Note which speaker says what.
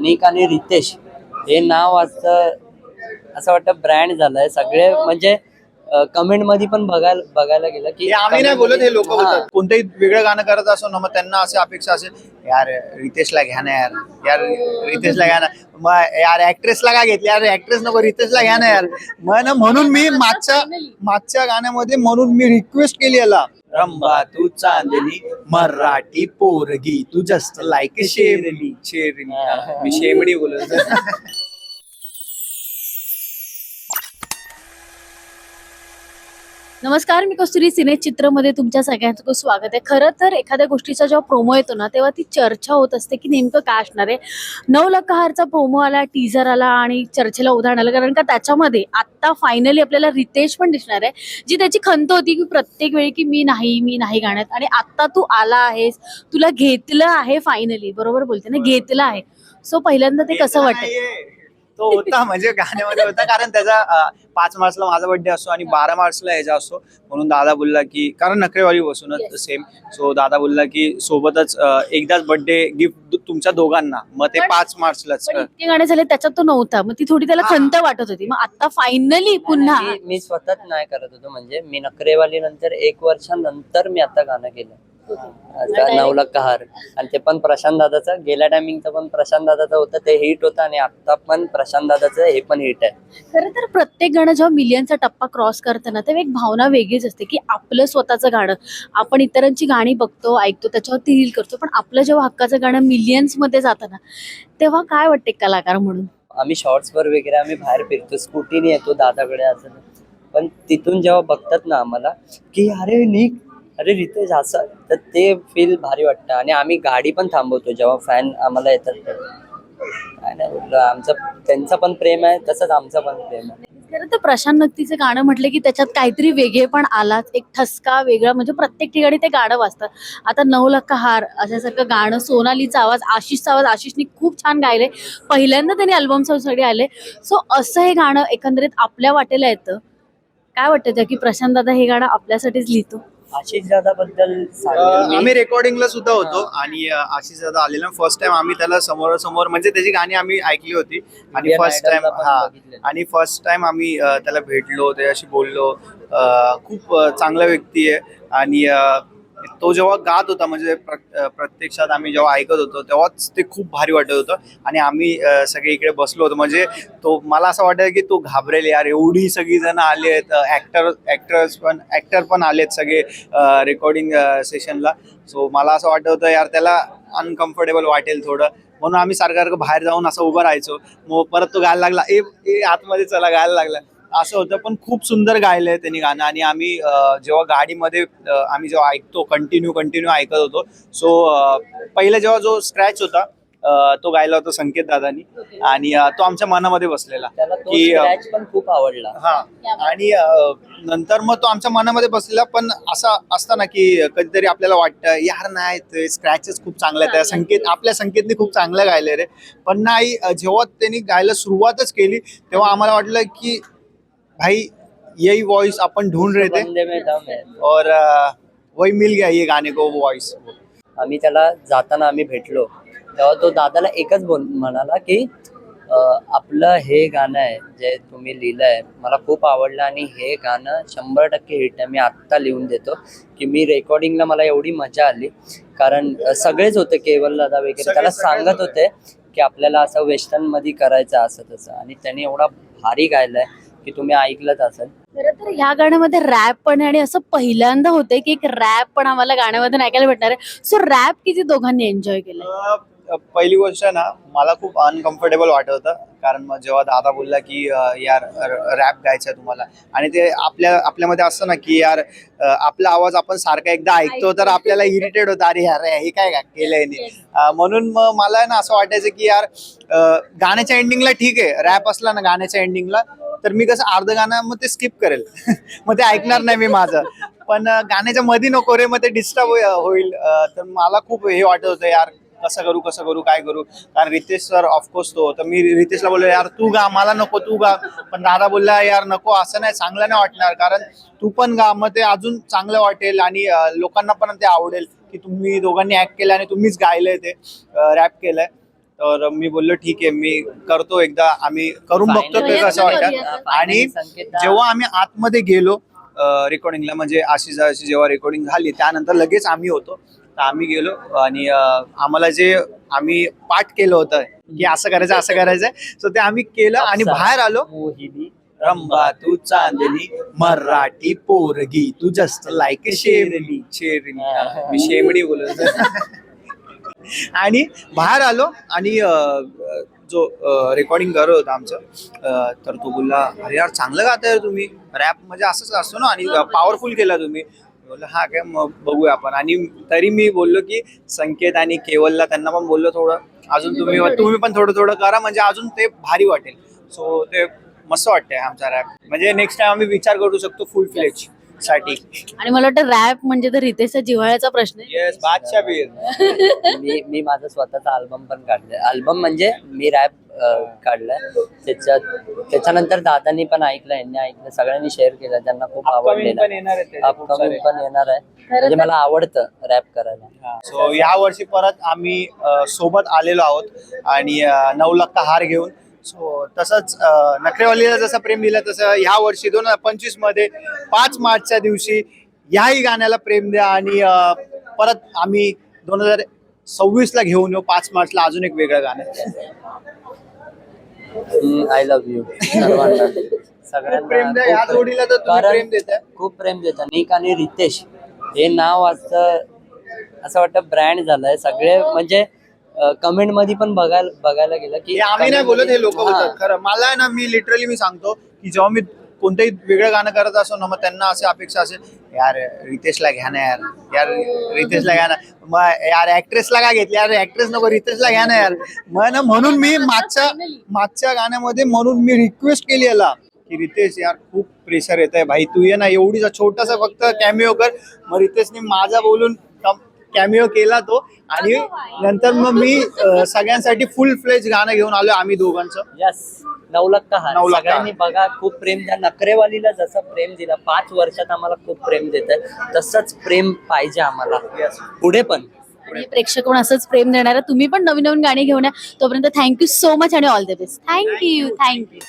Speaker 1: निक आणि रितेश हे नाव असं असं वाटतं ब्रँड झालंय. सगळे म्हणजे कमेंटमध्ये पण बघायला बघायला गेलं की
Speaker 2: आम्ही नाही बोलत हे लोक कोणतंही वेगळं गाणं करत असो ना मग त्यांना अशी अपेक्षा असेल यार रितेशला घ्या ना यार. यार रितेशला घ्या ना. मग यार ऍक्ट्रेसला का घेतली? यार ऍक्ट्रेस नको रितेशला घ्या ना यार. मग ना म्हणून मी मागच्या मागच्या गाण्यामध्ये म्हणून मी रिक्वेस्ट केली याला. रंबा तू चांदली मराठी पोरगी. तू जस्ट लाईक शेरणी शेरणी हा, मी शेमडी बोलत
Speaker 3: नमस्कार मी कस्तुरी सिने चित्रमध्ये तुमच्या सगळ्यांचं खूप स्वागत आहे. खरं तर एखाद्या गोष्टीचा जेव्हा प्रोमो येतो ना तेव्हा ती चर्चा होत असते की नेमकं काय असणार आहे. नऊ लक्कहारचा प्रोमो आला टीझर आला आणि चर्चेला उदाहरण आलं. कारण का त्याच्यामध्ये आत्ता फायनली आपल्याला रितेश पण दिसणार आहे जी त्याची खंत होती की प्रत्येक वेळी की मी नाही मी नाही गाण्यात. आणि आत्ता तू आला आहेस तुला घेतलं आहे फायनली बरोबर बोलते ना? घेतलं आहे. सो पहिल्यांदा ते कसं वाटतं
Speaker 2: तो होता म्हणजे गाण्यामध्ये होता. कारण त्याचा पाच मार्चला माझा बर्थडे असतो आणि बारा मार्चला ह्याचा असतो. म्हणून दादा बोलला की कारण नखरेवाली बसूनच. सेम सो दादा बोलला की सोबतच एकदाच बर्थडे गिफ्ट तुमच्या दोघांना. मग ते पाच मार्चलाच
Speaker 3: इतके गाणे झाले त्याच्यात तो नव्हता. मग ती थोडी त्याला. खंत वाटत होती. मग आता फायनली पुन्हा
Speaker 1: मी- मी स्वतःच नाही करत होतो. म्हणजे मी नखरेवाली नंतर एक वर्षानंतर मी आता गाणं केलं. नवलक कहार. आणि ते पण प्रशांत दादाचं गेल्या टायमिंगचं पण प्रशांत दादाचं होतं ते हिट होतं आणि आता पण प्रशांत दादाचं हे पण हिट आहे.
Speaker 3: खरं तर प्रत्येक गाणं जेव्हा मिलियनचा टप्पा क्रॉस करताना तेव्हा एक भावना वेगळीच असते की आपलं स्वतःचं गाणं. आपण इतरांची गाणी बघतो ऐकतो त्याच्यावरती रील करतो पण आपलं जेव्हा हक्काचं गाणं मिलियन्समध्ये जातं ना तेव्हा काय वाटते कलाकार म्हणून?
Speaker 1: आम्ही शॉर्ट्स वर वगैरे आम्ही बाहेर फिरतो स्कूटीने येतो दादाकडे असं. पण तिथून जेव्हा बघतात ना आम्हाला की अरे निक अरे रितेश असं? तर ते फील भारी वाटतं. आणि आम्ही गाडी पण थांबवतो जेव्हा फॅन आम्हाला येतात काय नाही आमचं त्यांचं पण प्रेम आहे तसंच आमचं पण प्रेम आहे.
Speaker 3: खरं तर प्रशांत नक्तीचं गाणं म्हटलं की त्याच्यात काहीतरी वेगळे पण आलाच एक ठसका वेगळा म्हणजे प्रत्येक ठिकाणी ते गाणं वाचतात आता नऊ लक्का हार अशासारखं गाणं सोनालीचा आवाज आशिषचा आवाज आशिषने खूप छान गायले पहिल्यांदा त्यांनी अल्बमसाठी आले. सो असं हे गाणं एकंदरीत आपल्या वाटेला येतं. काय वाटतं त्या की प्रशांत दादा हे गाणं आपल्यासाठीच लिहितो?
Speaker 1: आशिष दादा बद्दल.
Speaker 2: आम्ही रेकॉर्डिंगला सुद्धा होतो आणि आशिष दादा आलेला. फर्स्ट टाइम आम्ही त्याला समोरासमोर म्हणजे त्याची गाणी आम्ही ऐकली होती. आणि फर्स्ट टाइम हा. आणि फर्स्ट टाइम आम्ही त्याला भेटलो त्याच्याशी बोललो. खूप चांगला व्यक्ती आहे. आणि तो जेव्हा गात होता म्हणजे प्र- प्रत्यक्षात आम्ही जेव्हा ऐकत होतो तेव्हाच ते खूप भारी वाटत होतं. आणि आम्ही सगळे इकडे बसलो होतो. म्हणजे तो मला असं वाटतं की तो घाबरेल यार एवढी सगळी जण आले आहेत. ऍक्टर ऍक्टर्स पण ऍक्टर पण आलेत सगळे रेकॉर्डिंग सेशनला सो मला असं वाटत होतं यार त्याला अनकम्फर्टेबल वाटेल थोडं. म्हणून आम्ही सारखं सारखं बाहेर जाऊन असं उभं राहायचो. मग परत तो गायला लागला. ए ए आतमध्ये चला गायला लागला. असं होतं पण खूप सुंदर गायलंय त्यांनी गाणं. आणि आम्ही जेव्हा गाडीमध्ये आम्ही जेव्हा ऐकतो कंटिन्यू कंटिन्यू ऐकत होतो. सो पहिला जेव्हा जो स्क्रॅच होता तो गायला होता संकेत दादानी. आणि तो आमच्या मनामध्ये बसलेला. की अं,
Speaker 1: स्क्रॅच पण खूप आवडला.
Speaker 2: हा. आणि नंतर मग तो आमच्या मनामध्ये बसलेला पण असं असतं ना की कधीतरी आपल्याला वाटतं यार नाही ते स्क्रॅचेस खूप चांगले आहेत. त्या संकेत आपल्या संकेतने खूप चांगलं गायले रे. पण नाही जेव्हा त्यांनी गायला सुरुवातच केली तेव्हा आम्हाला वाटलं की भाई यही वॉइस अपन ढूंढ रहे थे।
Speaker 1: बंदे में दम है।
Speaker 2: और अं, वही मिल गया ये गाने को वॉइस
Speaker 1: आम्ही त्याला जाताना आम्ही भेटलो। तेव्हा तो दादाला एकच बोल म्हणाला की अं, आपलं हे गाणं आहे जे तुम्ही लिहिलंय मला खूप आवडलं आणि हे गाणं शंभर टक्के हिट आहे. मी आत्ता लिहून देतो की मी रेकॉर्डिंगला मला एवढी मजा आली. कारण अं, सगळेच होते केवल दादा वगैरे.
Speaker 2: सगळे-
Speaker 1: त्याला
Speaker 2: सगळेच
Speaker 1: सांगत
Speaker 2: होते.
Speaker 1: होते की आपल्याला असं वेस्टर्नमध्ये करायचं असं तसं. आणि त्याने एवढा भारी गायलाय. की तुम्ही ऐकलंच असेल.
Speaker 3: खरं तर ह्या गाण्यामध्ये रॅप पण आहे आणि असं पहिल्यांदा होतंय की एक रॅप पण आम्हाला गाण्यामधून ऐकायला भेटणार आहे. सो रॅप किती दोघांनी एन्जॉय केलंय?
Speaker 2: अ, पहिली गोष्ट ना मला खूप अनकम्फर्टेबल वाटत होतं. कारण मग जेव्हा दादा बोलला की अ, यार रॅप गायचं आहे तुम्हाला. आणि ते आपल्या आपल्यामध्ये असतं ना की यार अ, आपला आवाज आपण सारखा एकदा ऐकतो तर आपल्याला इरिटेट होतं. अरे यार हे काय गा- केलंय? अ, म्हणून मग मला ना असं वाटायचं की यार अ, गाण्याच्या एंडिंगला ठीक आहे. रॅप असला ना गाण्याच्या एंडिंगला तर मी कसं अर्ध गाणं मग ते स्किप करेल. मग ते ऐकणार नाही मी माझं. पण गाण्याच्या मध्ये नको रे मग ते डिस्टर्ब होईल. तर मला खूप हे वाटत होतं यार कसं करू कसं करू काय करू? कारण रितेश सर ऑफकोर्स तो तर मी रितेशला बोललो यार तू गा मला नको तू गा. पण दादा बोलला यार नको असं नाही चांगलं नाही वाटणार कारण तू पण गा मग ते अजून चांगलं वाटेल आणि लोकांना पण ते आवडेल की तुम्ही दोघांनी ऍक्ट केलं आणि तुम्हीच गायलंय ते रॅप केलंय. तर मी बोललो ठीक आहे मी करतो एकदा आम्ही करून बघतो ते
Speaker 3: करूया.
Speaker 2: वाटतं आणि जेव्हा आम्ही आतमध्ये गेलो रेकॉर्डिंगला म्हणजे आशिषाची जेव्हा रेकॉर्डिंग झाली त्यानंतर लगेच आम्ही होतो. तर आम्ही गेलो आणि आम्हाला जे आम्ही पाठ केलं होतं की असं करायचं असं करायचं सो ते आम्ही केलं आणि बाहेर आलो. रंबा तू चांदणी मराठी पोरगी तू जस्ट लाईक शेरली शेरली. मी शेमडी बोलत. आणि बाहेर आलो आणि जो रेकॉर्डिंग करत होता आमचं तर तो बोलला अरे यार चांगलं गाताय तुम्ही. रॅप म्हणजे असंच असतो ना आणि पॉवरफुल केला तुम्ही. बोललो हा काय मग बघूया आपण. आणि तरी मी बोललो की संकेत आणि केवलला त्यांना पण बोललो थोडं. अजून तुम्ही तुम्ही पण थोडं थोडं करा म्हणजे अजून ते भारी वाटेल. सो ते मस्त वाटतंय आमचा रॅप म्हणजे नेक्स्ट टाइम आम्ही विचार करू शकतो फुल फ्लेज साठी.
Speaker 3: आणि मला वाटतं रॅप म्हणजे तर रितेशचा जिव्हाळ्याचा प्रश्न आहे.
Speaker 2: येस बादशाह बीर
Speaker 1: मी मी माझा स्वतःचा अल्बम पण काढलाय. अल्बम म्हणजे मी रॅप काढलाय. त्याच्यात त्याच्यानंतर दादांनी पण ऐकलं यांनी ऐकलं सगळ्यांनी शेअर केलं त्यांना खूप
Speaker 2: Upcoming पण
Speaker 1: आवडलेलं
Speaker 2: त्याचे खूप
Speaker 1: अपकमिंग
Speaker 2: सारे.
Speaker 1: पण येणार आहे. म्हणजे मला आवडतं रॅप करायला.
Speaker 2: सो या वर्षी परत आम्ही अ, सोबत आलेलो आहोत. आणि अ, नऊ लाख हार घेऊन सो तसंच नखरेवालीला जसं प्रेम दिलं तसं ह्या वर्षी दोन हजार पंचवीसमध्ये पाच मार्चच्या दिवशी याही गाण्याला प्रेम द्या आणि परत आम्ही दोन हजार सव्वीस ला घेऊन येऊ. पाच मार्चला अजून एक वेगळं गाणं.
Speaker 1: आय लव्ह यू
Speaker 2: जोडीला तर प्रेम देताय.
Speaker 1: खूप प्रेम देतात. निक आणि रितेश. हे नाव असं असं वाटतं ब्रँड झालंय. सगळे म्हणजे कमेंटमध्ये पण बघायला बघायला गेलं की
Speaker 2: आम्ही नाही बोलत हे लोक
Speaker 1: हा.
Speaker 2: बोलतात. खरं मला आहे ना मी लिटरली मी सांगतो की जेव्हा मी कोणतंही वेगळं गाणं करत असो ना मग त्यांना अशी अपेक्षा असेल यार रितेशला घ्या ना यार. यार रितेशला घ्या ना. मग यार ऍक्ट्रेसला काय घेतली? यार ऍक्ट्रेस नको रितेशला घ्या ना यार. मग ना म्हणून मी मागच्या मागच्या गाण्यामध्ये म्हणून मी रिक्वेस्ट केली याला की रितेश यार खूप प्रेशर येत आहे भाई. तू ये ना एवढीचा छोटासा फक्त कॅमिओ कर. मग रितेशने माझा बोलून कॅमिओ केला तो. आणि नंतर मग मी अं, सगळ्यांसाठी फुल फ्लेज गाणं घेऊन आलो आम्ही दोघांचं.
Speaker 1: यस नऊ लाख का हार?
Speaker 2: नऊ लाख का
Speaker 1: सगळ्यांनी बघा खूप प्रेम द्या. नखरेवालीला जसं प्रेम दिलं पाच वर्षात आम्हाला खूप प्रेम देत तसंच प्रेम पाहिजे आम्हाला. पुढे पण.
Speaker 3: आणि प्रेक्षक पण असंच प्रेम देणार आहे. तुम्ही पण नवीन नवीन गाणी घेऊन या. तोपर्यंत थँक्यू सो मच आणि all the best thank you thank you